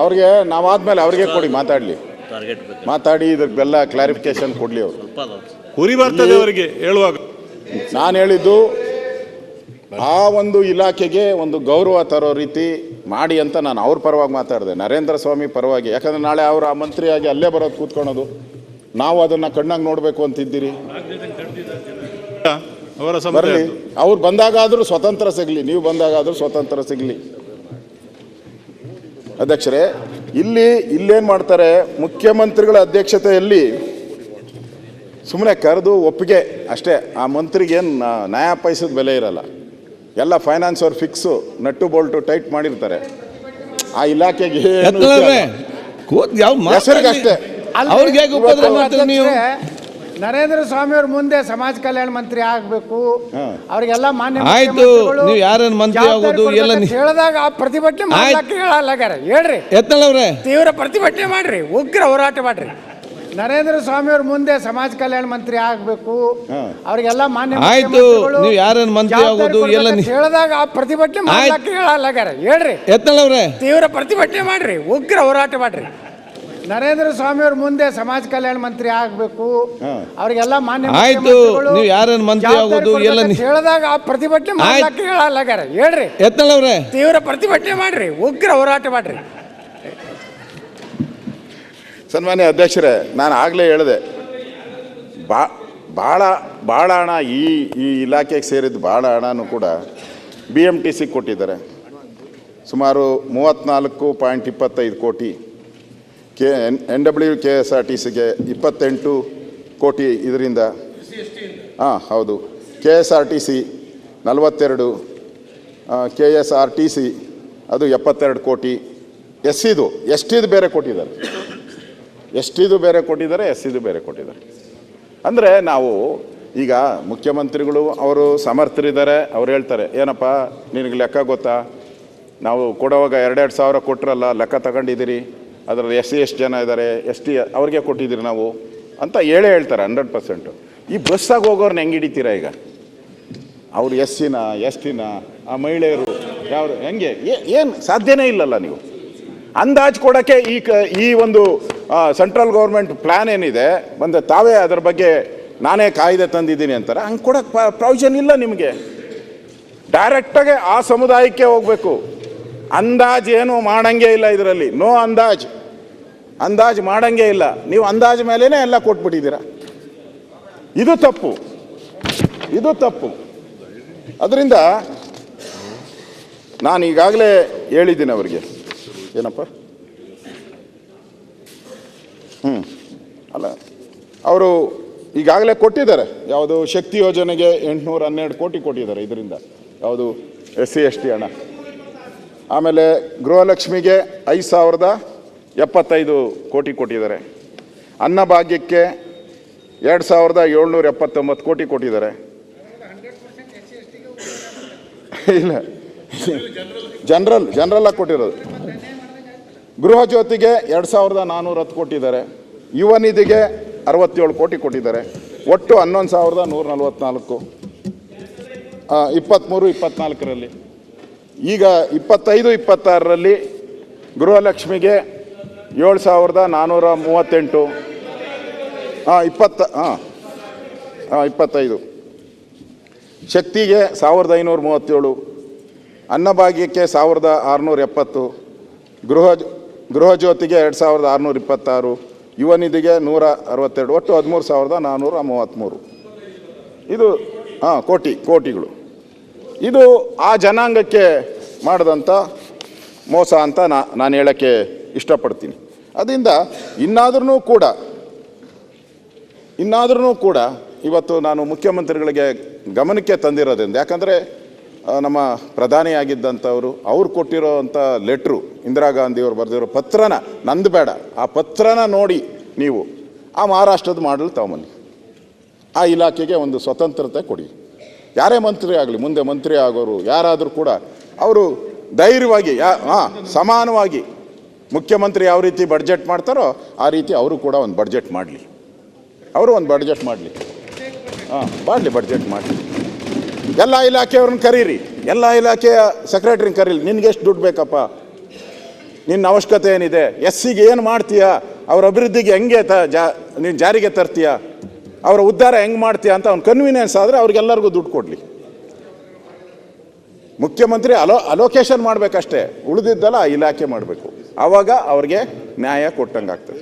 ಅವ್ರಿಗೆ ನಾವಾದ್ಮೇಲೆ ಅವ್ರಿಗೆ ಕೊಡಿ ಮಾತಾಡಲಿ. ಟಾರ್ಗೆಟ್ ಮಾತಾಡಿ ಇದಕ್ಕೆಲ್ಲ ಕ್ಲಾರಿಫಿಕೇಶನ್ ಕೊಡಲಿ ಅವರು. ಕುರಿ ಬರ್ತದೆ ಅವರಿಗೆ ಹೇಳುವಾಗ. ನಾನು ಹೇಳಿದ್ದು ಆ ಒಂದು ಇಲಾಖೆಗೆ ಒಂದು ಗೌರವ ತರೋ ರೀತಿ ಮಾಡಿ ಅಂತ ನಾನು ಅವ್ರ ಪರವಾಗಿ ಮಾತಾಡಿದೆ. ನರೇಂದ್ರ ಸ್ವಾಮಿ ಪರವಾಗಿ. ಯಾಕಂದ್ರೆ ನಾಳೆ ಅವರು ಆ ಮಂತ್ರಿಯಾಗಿ ಅಲ್ಲೇ ಬರೋದು ಕೂತ್ಕೊಳೋದು ನಾವು ಅದನ್ನ ಕಣ್ಣಾಗಿ ನೋಡಬೇಕು ಅಂತಿದ್ದೀರಿ. ಅವರ ಬರಲಿ. ಅವ್ರು ಬಂದಾಗಾದರೂ ಸ್ವತಂತ್ರ ಸಿಗಲಿ. ನೀವು ಬಂದಾಗಾದರೂ ಸ್ವತಂತ್ರ ಸಿಗಲಿ. ಅಧ್ಯಕ್ಷರೇ ಇಲ್ಲಿ ಇಲ್ಲೇನು ಮಾಡ್ತಾರೆ ಮುಖ್ಯಮಂತ್ರಿಗಳ ಅಧ್ಯಕ್ಷತೆಯಲ್ಲಿ ಸುಮ್ಮನೆ ಕರೆದು ಒಪ್ಪಿಗೆ ಅಷ್ಟೇ. ಆ ಮಂತ್ರಿಗೇನು ನ್ಯಾಯ ಪೈಸದ ಬೆಲೆ ಇರಲ್ಲ. ಎಲ್ಲ ಫೈನಾನ್ಸ್ ಅವ್ರು ಫಿಕ್ಸು ನಟ್ಟು ಬೋಲ್ಟು ಟೈಟ್ ಮಾಡಿರ್ತಾರೆ. ಆ ಇಲಾಖೆಗೆ ಹೆಸರಿಗಷ್ಟೇ. ನರೇಂದ್ರ ಸ್ವಾಮಿ ಅವ್ರ ಮುಂದೆ ಸಮಾಜ ಕಲ್ಯಾಣ ಮಂತ್ರಿ ಆಗ್ಬೇಕು. ಅವ್ರಿಗೆಲ್ಲ ಮಾನ್ಯ ಆಯ್ತು, ನೀವು ಯಾರನ್ನ ಮಂತ್ರಿ ಆಗೋದು, ಎಲ್ಲ ಹೇಳಿದಾಗ ಆ ಪ್ರತಿಭಟನೆ ಮಾಡ್ಲಕ್ಕೆ ಹೇಳಲ್ಲಾಗ್ಯಾರ ಹೇಳ್ರಿ. ಎತ್ತಲವ್ರೆ ತೀವ್ರ ಪ್ರತಿಭಟನೆ ಮಾಡ್ರಿ. ಉಗ್ರ ಹೋರಾಟ ಮಾಡ್ರಿ. ನರೇಂದ್ರ ಸ್ವಾಮಿ ಅವ್ರ ಮುಂದೆ ಸಮಾಜ ಕಲ್ಯಾಣ ಮಂತ್ರಿ ಆಗ್ಬೇಕು. ಅವ್ರಿಗೆಲ್ಲ ಮಾನ್ಯ ಆಯ್ತು, ನೀವು ಯಾರನ್ನ ಮಂತ್ರಿ ಆಗೋದು, ಎಲ್ಲ ಹೇಳಿದಾಗ ಆ ಪ್ರತಿಭಟನೆ ಮಾಡ್ಲಕ್ಕೆ ಹೇಳಲ್ಲಾಗ್ಯಾರ ಹೇಳ್ರಿ. ಎತ್ತಲವ್ರೆ ತೀವ್ರ ಪ್ರತಿಭಟನೆ ಮಾಡ್ರಿ. ಉಗ್ರ ಹೋರಾಟ ಮಾಡ್ರಿ. ನರೇಂದ್ರ ಸ್ವಾಮಿ ಅವ್ರ ಮುಂದೆ ಸಮಾಜ ಕಲ್ಯಾಣ ಮಂತ್ರಿ ಆಗ್ಬೇಕು. ಅವ್ರಿಗೆಲ್ಲ ಮಾನ್ಯ ಆಯ್ತು, ನೀವು ಯಾರನ್ನ ಮಂತ್ರಿ ಆಗೋದು, ಎಲ್ಲ ಹೇಳಿದಾಗ ಆ ಪ್ರತಿಭಟನೆ ಹೇಳ್ರಿ. ಎತ್ತಲವ್ರೆ ತೀವ್ರ ಪ್ರತಿಭಟನೆ ಮಾಡ್ರಿ. ಉಗ್ರ ಹೋರಾಟ ಮಾಡ್ರಿ. ಸನ್ಮಾನ್ಯ ಅಧ್ಯಕ್ಷರೇ ನಾನು ಆಗಲೇ ಹೇಳಿದೆ. ಬಾ ಭಾಳ ಭಾಳ ಹಣ ಈ ಈ ಇಲಾಖೆಗೆ ಸೇರಿದ ಭಾಳ ಹಣನೂ ಕೂಡ ಬಿ ಎಂ ಟಿ ಸಿ ಕೊಟ್ಟಿದ್ದಾರೆ. ಸುಮಾರು ಮೂವತ್ತ್ನಾಲ್ಕು ಪಾಯಿಂಟ್ ಇಪ್ಪತ್ತೈದು ಕೋಟಿ K, N N W, K S R T ಸಿಗೆ ಇಪ್ಪತ್ತೆಂಟು ಕೋಟಿ ಇದರಿಂದ. ಹಾಂ, ಹೌದು. K S R T C ನಲವತ್ತೆರಡು K S R T C ಅದು ಎಪ್ಪತ್ತೆರಡು ಕೋಟಿ. ಎಸ್ ಸಿದು ಎಷ್ಟಿದು ಬೇರೆ ಕೊಟ್ಟಿದ್ದಾರೆ. ಎಷ್ಟಿದು ಬೇರೆ ಕೊಟ್ಟಿದ್ದಾರೆ ಎಸ್ ಸಿದು ಬೇರೆ ಕೊಟ್ಟಿದ್ದಾರೆ. ಅಂದರೆ ನಾವು ಈಗ ಮುಖ್ಯಮಂತ್ರಿಗಳು ಅವರು ಸಮರ್ಥರಿದ್ದಾರೆ, ಅವ್ರು ಹೇಳ್ತಾರೆ, ಏನಪ್ಪ, ನಿನಗೆ ಲೆಕ್ಕ ಗೊತ್ತಾ? ನಾವು ಕೊಡುವಾಗ ಎರಡೆರಡು ಸಾವಿರ ಕೊಟ್ಟರಲ್ಲ ಲೆಕ್ಕ ತಗೊಂಡಿದ್ದೀರಿ. ಅದರಲ್ಲಿ ಎಸ್ ಸಿ ಎಷ್ಟು ಜನ ಇದ್ದಾರೆ, ಎಸ್ ಟಿ ಅವ್ರಿಗೆ ಕೊಟ್ಟಿದ್ದೀರಿ ನಾವು ಅಂತ ಹೇಳೇ ಹೇಳ್ತಾರೆ, ಹಂಡ್ರೆಡ್ ಪರ್ಸೆಂಟು. ಈ ಬಸ್ಸಾಗಿ ಹೋಗೋರ್ನ ಹೆಂಗೆ ಹಿಡಿತೀರಾ ಈಗ? ಅವ್ರು ಎಸ್ ಸಿನ ಎಸ್ ಟಿನ ಆ ಮಹಿಳೆಯರು ಯಾವ ಹೆಂಗೆ? ಏನು, ಸಾಧ್ಯನೇ ಇಲ್ಲಲ್ಲ ನೀವು. ಅಂದಾಜು ಕೊಡೋಕ್ಕೆ ಈ ಕ, ಈ ಒಂದು ಸೆಂಟ್ರಲ್ ಗೌರ್ಮೆಂಟ್ ಪ್ಲ್ಯಾನ್ ಏನಿದೆ, ಬಂದರೆ ತಾವೇ ಅದರ ಬಗ್ಗೆ ನಾನೇ ಕಾಯ್ದೆ ತಂದಿದ್ದೀನಿ ಅಂತಾರೆ. ಹಂಗೆ ಕೊಡೋಕ್ಕೆ ಪ್ರಾವಿಷನ್ ಇಲ್ಲ ನಿಮಗೆ. ಡೈರೆಕ್ಟಾಗೆ ಆ ಸಮುದಾಯಕ್ಕೆ ಹೋಗಬೇಕು. ಅಂದಾಜು ಏನು ಮಾಡಂಗೆ ಇಲ್ಲ ಇದರಲ್ಲಿ. ನೋ ಅಂದಾಜ್. ಅಂದಾಜ್ ಮಾಡಂಗೆ ಇಲ್ಲ. ನೀವು ಅಂದಾಜ್ ಮೇಲೇ ಎಲ್ಲ ಕೊಟ್ಬಿಟ್ಟಿದ್ದೀರಾ. ಇದು ತಪ್ಪು. ಇದು ತಪ್ಪು. ಅದರಿಂದ ನಾನು ಈಗಾಗಲೇ ಹೇಳಿದ್ದೀನಿ ಅವರಿಗೆ. ಏನಪ್ಪ? ಹ್ಞೂ ಅಲ್ಲ, ಅವರು ಈಗಾಗಲೇ ಕೊಟ್ಟಿದ್ದಾರೆ. ಯಾವುದು ಶಕ್ತಿ ಯೋಜನೆಗೆ ಎಂಟುನೂರ ಹನ್ನೆರಡು ಕೋಟಿ ಕೊಟ್ಟಿದ್ದಾರೆ ಇದರಿಂದ. ಯಾವುದು ಎಸ್ ಸಿ ಎಸ್ ಟಿ ಹಣ. ಆಮೇಲೆ ಗೃಹಲಕ್ಷ್ಮಿಗೆ ಐದು ಸಾವಿರದ ಎಪ್ಪತ್ತೈದು ಕೋಟಿ ಕೊಟ್ಟಿದ್ದಾರೆ. ಅನ್ನಭಾಗ್ಯಕ್ಕೆ ಎರಡು ಸಾವಿರದ ಏಳ್ನೂರ ಎಪ್ಪತ್ತೊಂಬತ್ತು ಕೋಟಿ ಕೊಟ್ಟಿದ್ದಾರೆ. ಇಲ್ಲ. ಜನರಲ್ ಜನರಲ್ಲಾಗಿ ಕೊಟ್ಟಿರೋದು. ಗೃಹ ಜ್ಯೋತಿಗೆ ಎರಡು ಸಾವಿರದ ನಾನ್ನೂರ ಹತ್ತು ಕೊಟ್ಟಿದ್ದಾರೆ. ಯುವ ನಿಧಿಗೆ ಅರವತ್ತೇಳು ಕೋಟಿ ಕೊಟ್ಟಿದ್ದಾರೆ. ಒಟ್ಟು ಹನ್ನೊಂದು ಸಾವಿರದ ನೂರ ನಲವತ್ತ್ನಾಲ್ಕು ಇಪ್ಪತ್ತ್ಮೂರು, ಇಪ್ಪತ್ತ್ನಾಲ್ಕರಲ್ಲಿ. ಈಗ ಇಪ್ಪತ್ತೈದು, ಇಪ್ಪತ್ತಾರರಲ್ಲಿ ಗೃಹಲಕ್ಷ್ಮಿಗೆ ಏಳು ಸಾವಿರದ ನಾನ್ನೂರ ಮೂವತ್ತೆಂಟು. ಹಾಂ, ಇಪ್ಪತ್ತ, ಹಾಂ ಹಾಂ, ಇಪ್ಪತ್ತೈದು. ಶಕ್ತಿಗೆ ಸಾವಿರದ ಐನೂರ ಮೂವತ್ತೇಳು. ಅನ್ನಭಾಗ್ಯಕ್ಕೆ ಸಾವಿರದ ಆರುನೂರ ಎಪ್ಪತ್ತು. ಗೃಹ ಗೃಹ ಜ್ಯೋತಿಗೆ ಎರಡು ಸಾವಿರದ ಆರುನೂರ ಇಪ್ಪತ್ತಾರು. ಯುವ ನಿಧಿಗೆ ನೂರ ಅರವತ್ತೆರಡು. ಒಟ್ಟು ಹದಿಮೂರು ಸಾವಿರದ ನಾನ್ನೂರ ಮೂವತ್ತ್ಮೂರು. ಇದು, ಹಾಂ, ಕೋಟಿ, ಕೋಟಿಗಳು. ಇದು ಆ ಜನಾಂಗಕ್ಕೆ ಮಾಡಿದಂಥ ಮೋಸ ಅಂತ ನಾ, ನಾನು ಹೇಳೋಕ್ಕೆ ಇಷ್ಟಪಡ್ತೀನಿ. ಅದರಿಂದ ಇನ್ನಾದ್ರೂ ಕೂಡ ಇನ್ನಾದ್ರೂ ಕೂಡ ಇವತ್ತು ನಾನು ಮುಖ್ಯಮಂತ್ರಿಗಳಿಗೆ ಗಮನಕ್ಕೆ ತಂದಿರೋದ್ರಿಂದ, ಯಾಕಂದರೆ ನಮ್ಮ ಪ್ರಧಾನಿಯಾಗಿದ್ದಂಥವರು, ಅವ್ರು ಕೊಟ್ಟಿರೋವಂಥ ಲೆಟ್ರು, ಇಂದಿರಾ ಗಾಂಧಿಯವರು ಬರೆದಿರೋ ಪತ್ರನ ನಂದು ಬೇಡ ಆ ಪತ್ರನ ನೋಡಿ ನೀವು ಆ ಮಹಾರಾಷ್ಟ್ರದ ಮಾಡಲು ತಗೊಂಬನ್ನಿ ಆ ಇಲಾಖೆಗೆ ಒಂದು ಸ್ವತಂತ್ರತೆ ಕೊಡಿ. ಯಾರೇ ಮಂತ್ರಿ ಆಗಲಿ, ಮುಂದೆ ಮಂತ್ರಿ ಆಗೋರು ಯಾರಾದರೂ ಕೂಡ ಅವರು ಧೈರ್ಯವಾಗಿ, ಯಾ, ಹಾಂ, ಸಮಾನವಾಗಿ ಮುಖ್ಯಮಂತ್ರಿ ಯಾವ ರೀತಿ ಬಡ್ಜೆಟ್ ಮಾಡ್ತಾರೋ ಆ ರೀತಿ ಅವರು ಕೂಡ ಒಂದು ಬಡ್ಜೆಟ್ ಮಾಡಲಿ. ಅವರು ಒಂದು ಬಡ್ಜೆಟ್ ಮಾಡಲಿ. ಹಾಂ, ಮಾಡಲಿ ಬಡ್ಜೆಟ್ ಮಾಡಲಿ. ಎಲ್ಲ ಇಲಾಖೆಯವ್ರನ್ನ ಕರೀರಿ. ಎಲ್ಲ ಇಲಾಖೆಯ ಸೆಕ್ರೆಟ್ರಿನ ಕರೀಲಿ. ನಿನಗೆ ಎಷ್ಟು ದುಡ್ಡು ಬೇಕಪ್ಪ? ನಿನ್ನ ಅವಶ್ಯಕತೆ ಏನಿದೆ? ಎಸ್ಸಿಗೆ ಏನು ಮಾಡ್ತೀಯಾ? ಅವ್ರ ಅಭಿವೃದ್ಧಿಗೆ ಹೆಂಗೆ ತ, ಜಾ, ನೀನು ಜಾರಿಗೆ ತರ್ತೀಯಾ? ಅವರ ಉದ್ಧಾರ ಹೆಂಗೆ ಮಾಡ್ತೀಯಾ ಅಂತ ಅವ್ನು ಕನ್ವೀನಿಯನ್ಸ್ ಆದರೆ ಅವ್ರಿಗೆಲ್ಲರಿಗೂ ದುಡ್ಡು ಕೊಡಲಿ. ಮುಖ್ಯಮಂತ್ರಿ ಅಲೋ ಅಲೋಕೇಶನ್ ಮಾಡಬೇಕಷ್ಟೇ. ಉಳಿದಿದ್ದಲ್ಲ ಇಲಾಖೆ ಮಾಡಬೇಕು. ಆವಾಗ ಅವ್ರಿಗೆ ನ್ಯಾಯ ಕೊಟ್ಟಂಗಾಗ್ತದೆ.